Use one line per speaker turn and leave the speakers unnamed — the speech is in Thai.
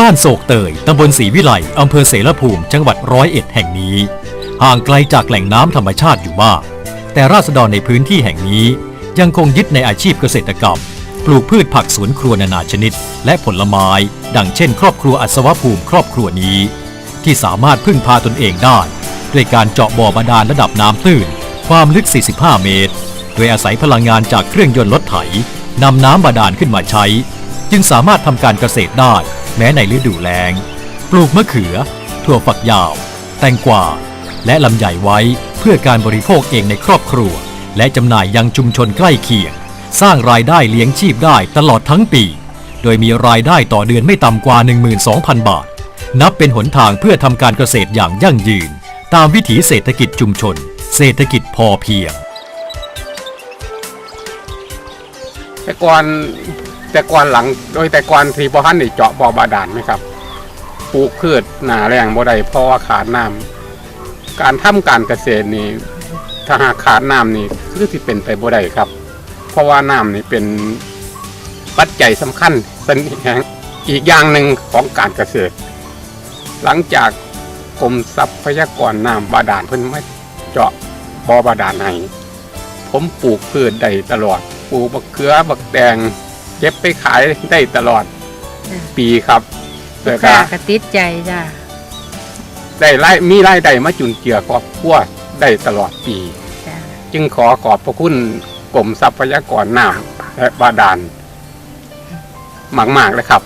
บ้านโศกเตย ตำบลศรีวิไลอำเภอเสรภูมิ จังหวัดร้อยเอ็ดแห่งนี้ ห่างไกลจากแหล่งน้ำธรรมชาติอยู่มาก แต่ราษฎรในพื้นที่แห่งนี้ ยังคงยึดในอาชีพเกษตรกรรม ปลูกพืชผักสวนครัวนานาชนิด และผลไม้ ดังเช่น ครอบครัวอัศวภูมิครอบครัวนี้ ที่สามารถพึ่งพาตนเองได้ด้วยการเจาะบ่อบาดาลระดับน้ำตื้น ความลึก 45 เมตร โดยอาศัยพลังงานจากเครื่องยนต์รถไถนำน้ำบาดาลขึ้นมาใช้ จึงสามารถทำการเกษตรได้ แม้ในฤดูแล้ง ปลูกมะเขือ ถั่วฝักยาว แตงกวา และลำไยไว้เพื่อการบริโภคเองในครอบครัว และจำหน่ายยังชุมชนใกล้เคียง สร้างรายได้เลี้ยงชีพได้ตลอดทั้งปี โดยมีรายได้ต่อเดือนไม่ต่ำกว่า 12,000 บาท นับเป็นหนทางเพื่อทำการเกษตรอย่างยั่งยืน ตามวิถีเศรษฐกิจชุมชน เศรษฐกิจพอเพียง
แต่ก่อน แต่ก่อนหลังโดยแต่ก่อนที่บ่ทันได้เจาะบ่อบาดาลไหมครับปลูกพืชหนาแรงบ่ได้เพราะว่าขาดน้ำการทำการเกษตรนี่ถ้าหากขาดน้ำนี่คือสิเป็นไปบ่ได้ครับ เพราะว่าน้ำนี่เป็นปัจจัยสำคัญเป็นแห่งอีกอย่างหนึ่งของการเกษตร หลังจากกรมทรัพยากรน้ำบาดาลเพิ่นมาเจาะบ่อบาดาลให้ผมปลูกพืชได้ตลอดปลูกบักเขือบักแดง เก็บไปขายได้ตลอด
จ้ะ
ปีครับ
ลู
แต่
ก
ก็
ค้าก็ติดใจจ้า
ได้รายมีรายได้มาจุนเจือครอบครัวได้ตลอดปี
จ้า
จึงขอขอบพระคุณกรมทรัพยากรน้ำและบาดาลมากๆเลยครับ